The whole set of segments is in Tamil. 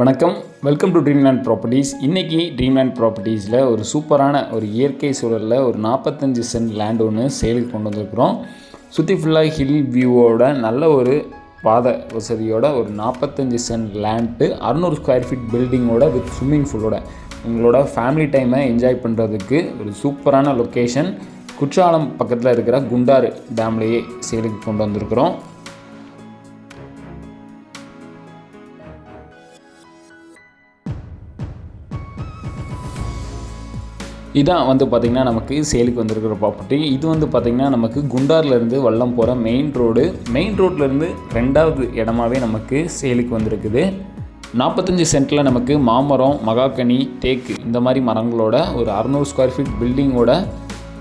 வணக்கம். வெல்கம் டு ட்ரீம்லேண்ட் ப்ராப்பர்ட்டிஸ் இன்றைக்கி ட்ரீம்லேண்ட் ப்ராப்பர்ட்டிஸில் ஒரு சூப்பரான ஒரு இயற்கை சூழலில் ஒரு நாற்பத்தஞ்சு சென்ட் லேண்ட் ஒன்று சேலுக்கு கொண்டு வந்திருக்கிறோம். சுற்றி ஃபுல்லாக ஹில் வியூவோட நல்ல ஒரு பாதை வசதியோட ஒரு நாற்பத்தஞ்சு சென்ட் லேண்ட்டு அறநூறு ஸ்கொயர் ஃபீட் பில்டிங்கோட வித் ஸ்விம்மிங் ஃபூலோட உங்களோட ஃபேமிலி டைமை என்ஜாய் பண்ணுறதுக்கு ஒரு சூப்பரான லொக்கேஷன் குற்றாலம் பக்கத்தில் இருக்கிற குண்டாறு டேம்லேயே சேலுக்கு கொண்டு வந்திருக்கிறோம். இதான் வந்து பார்த்திங்கன்னா நமக்கு சேலுக்கு வந்திருக்கிற ப்ராப்பர்ட்டி இது வந்து பார்த்திங்கன்னா நமக்கு குண்டார்லேருந்து வல்லம் போகிற மெயின் ரோடு மெயின் ரோட்லேருந்து ரெண்டாவது இடமாவே நமக்கு சேலுக்கு வந்திருக்குது. நாற்பத்தஞ்சு சென்ட்டில் நமக்கு மாமரம் மகாக்கனி தேக்கு இந்த மாதிரி மரங்களோட ஒரு அறநூறு ஸ்கொயர் ஃபீட் பில்டிங்கோட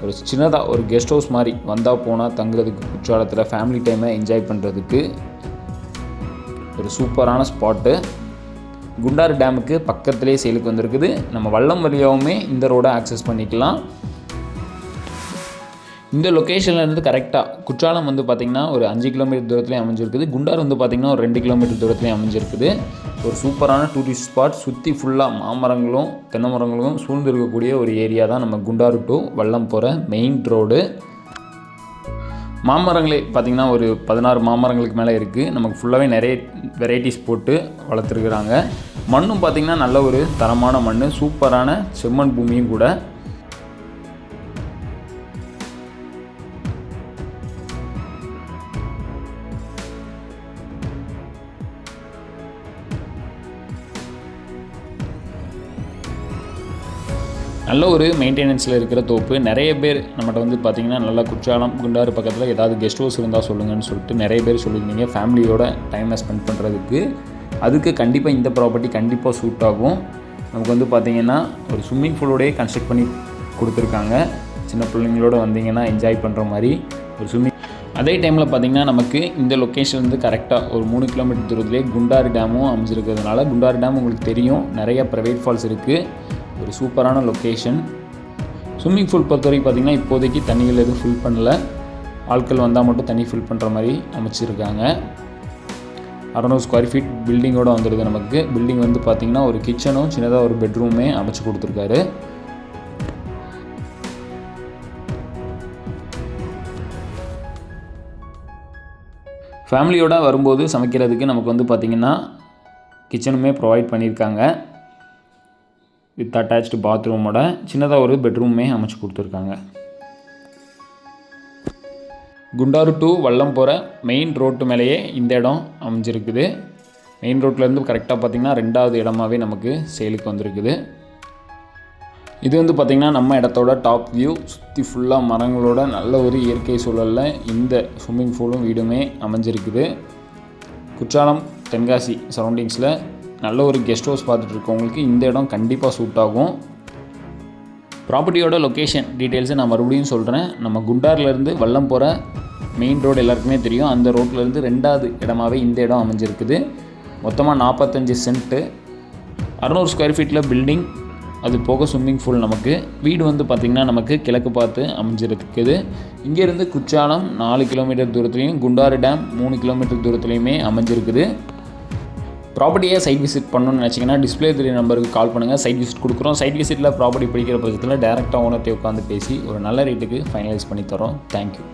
ஒரு சின்னதாக ஒரு கெஸ்ட் ஹவுஸ் மாதிரி வந்தால் போனால் தங்குறதுக்கு குற்றாலத்தில் ஃபேமிலி டைமை என்ஜாய் பண்ணுறதுக்கு ஒரு சூப்பரான ஸ்பாட்டு குண்டாறு டேமுக்கு பக்கத்துலேயே சேலுக்கு வந்திருக்குது. நம்ம வல்லம் வழியாகவுமே இந்த ரோடை ஆக்சஸ் பண்ணிக்கலாம். இந்த லொக்கேஷன்லேருந்து கரெக்டாக குற்றாலம் வந்து பார்த்திங்கன்னா ஒரு அஞ்சு கிலோமீட்டர் தூரத்துலேயே அமைஞ்சிருக்குது. குண்டார் வந்து பார்த்திங்கன்னா ஒரு ரெண்டு கிலோமீட்டர் தூரத்துலேயே அமைஞ்சிருக்குது. ஒரு சூப்பரான டூரிஸ்ட் ஸ்பாட் சுற்றி ஃபுல்லாக மாமரங்களும் தென்னை மரங்களும் சூழ்ந்து இருக்கக்கூடிய ஒரு ஏரியா தான் நம்ம குண்டாறு டு வல்லம் போகிற மெயின் ரோடு மாமரங்களே பார்த்திங்கன்னா ஒரு பதினாறு மாமரங்களுக்கு மேலே இருக்குது நமக்கு ஃபுல்லாகவே நிறைய வெரைட்டிஸ் போட்டு வளர்த்துருக்குறாங்க. மண்ணும் பார்த்திங்கன்னா நல்ல ஒரு தரமான மண் சூப்பரான செம்மண் பூமியும் கூட. நல்ல ஒரு மெயின்டெனன்ஸில் இருக்கிற தோப்பு. நிறைய பேர் நம்மகிட்ட வந்து பார்த்திங்கன்னா நல்லா குற்றாலம் குண்டாறு பக்கத்தில் ஏதாவது கெஸ்ட் ஹவுஸ் இருந்தால் சொல்லுங்கன்னு சொல்லிட்டு நிறைய பேர் சொல்லியிருந்தீங்க. ஃபேமிலியோட டைமை ஸ்பெண்ட் பண்ணுறதுக்கு அதுக்கு கண்டிப்பாக இந்த ப்ராப்பர்ட்டி கண்டிப்பாக சூட் ஆகும். நமக்கு வந்து பார்த்திங்கன்னா ஒரு ஸ்விம்மிங் பூலோடயே கன்ஸ்ட்ரக்ட் பண்ணி கொடுத்துருக்காங்க. சின்ன பிள்ளைங்களோட வந்தீங்கன்னா என்ஜாய் பண்ணுற மாதிரி ஒரு ஸ்விம்மிங் அதே டைமில் பார்த்திங்கன்னா நமக்கு இந்த லொக்கேஷன் வந்து கரெக்டாக ஒரு மூணு கிலோமீட்டர் தூரத்துலேயே குண்டாறு டேமும் அமைஞ்சிருக்கிறதுனால குண்டாறு டேம் உங்களுக்கு தெரியும். நிறைய ப்ரைவேட் ஃபால்ஸ் இருக்குது ஒரு சூப்பரான லொக்கேஷன் ஸ்விம்மிங் பூல் பொறுத்த வரைக்கும் பார்த்திங்கன்னா இப்போதைக்கு தண்ணிகள் எதுவும் ஃபில் பண்ணல. ஆட்கள் வந்தால் மட்டும் தண்ணி ஃபில் பண்ணுற மாதிரி அமைச்சிருக்காங்க. அறநூறு ஸ்கொயர் ஃபீட் பில்டிங்கோட வந்துடுது நமக்கு. பில்டிங் வந்து பார்த்திங்கன்னா ஒரு கிச்சனும் சின்னதாக ஒரு பெட்ரூமே அமைச்சு கொடுத்துருக்காரு. ஃபேமிலியோட வரும்போது சமைக்கிறதுக்கு நமக்கு வந்து பார்த்திங்கன்னா கிச்சனுமே ப்ரொவைட் பண்ணியிருக்காங்க. வித் அட்டாச்டு பாத்ரூமோட சின்னதாக ஒரு பெட்ரூமே அமைச்சு கொடுத்துருக்காங்க. குண்டாறு டு வல்லம் போகிற மெயின் ரோட்டு மேலேயே இந்த இடம் அமைஞ்சிருக்குது. மெயின் ரோட்லேருந்து கரெக்டாக பார்த்திங்கன்னா ரெண்டாவது இடமாவே நமக்கு சேலுக்கு வந்திருக்குது. இது வந்து பார்த்திங்கன்னா நம்ம இடத்தோட டாப் வியூ சுற்றி ஃபுல்லாக மரங்களோட நல்ல ஒரு இயற்கை சூழலில் இந்த ஸ்விம்மிங் பூலும் வீடுமே அமைஞ்சிருக்குது. குற்றாலம் தென்காசி சரௌண்டிங்ஸில் நல்ல ஒரு கெஸ்ட் ஹவுஸ் பார்த்துட்டு இருக்கவங்களுக்கு இந்த இடம் கண்டிப்பாக சூட் ஆகும். ப்ராப்பர்ட்டியோட லொக்கேஷன் டீட்டெயில்ஸை நான் மறுபடியும் சொல்கிறேன் நம்ம குண்டார்லேருந்து வல்லம் போகிற மெயின் ரோடு எல்லாருக்குமே தெரியும். அந்த ரோட்லேருந்து ரெண்டாவது இடமாவே இந்த இடம் அமைஞ்சிருக்குது. மொத்தமாக நாற்பத்தஞ்சு சென்ட்டு. அறநூறு ஸ்கொயர் ஃபீட்டில் பில்டிங் அது போக ஸ்விம்மிங் பூல் நமக்கு. வீடு வந்து பார்த்திங்கன்னா நமக்கு கிழக்கு பார்த்து அமைஞ்சிருக்குது. இங்கேருந்து குற்றாலம் நாலு கிலோமீட்டர் தூரத்துலையும் குண்டாறு டேம் மூணு கிலோமீட்டர் தூரத்துலையுமே அமைஞ்சிருக்குது. ப்ராப்பர்ட்டியே சைட் விசிட் பண்ணணும்னு நினச்சிங்கன்னா டிஸ்பிளே தெரிய நம்பருக்கு கால் பண்ணுங்கள் சைட் விசிட் கொடுக்குறோம். சைட் விசிட்டில் ப்ராப்பர்ட்டி பிடிக்கிற பட்சத்தில் டேரெக்டாக ஓனர்கிட்ட உட்காந்து பேசி ஒரு நல்ல ரேட்டுக்கு ஃபைனலைஸ் பண்ணி தரோம் தேங்க்யூ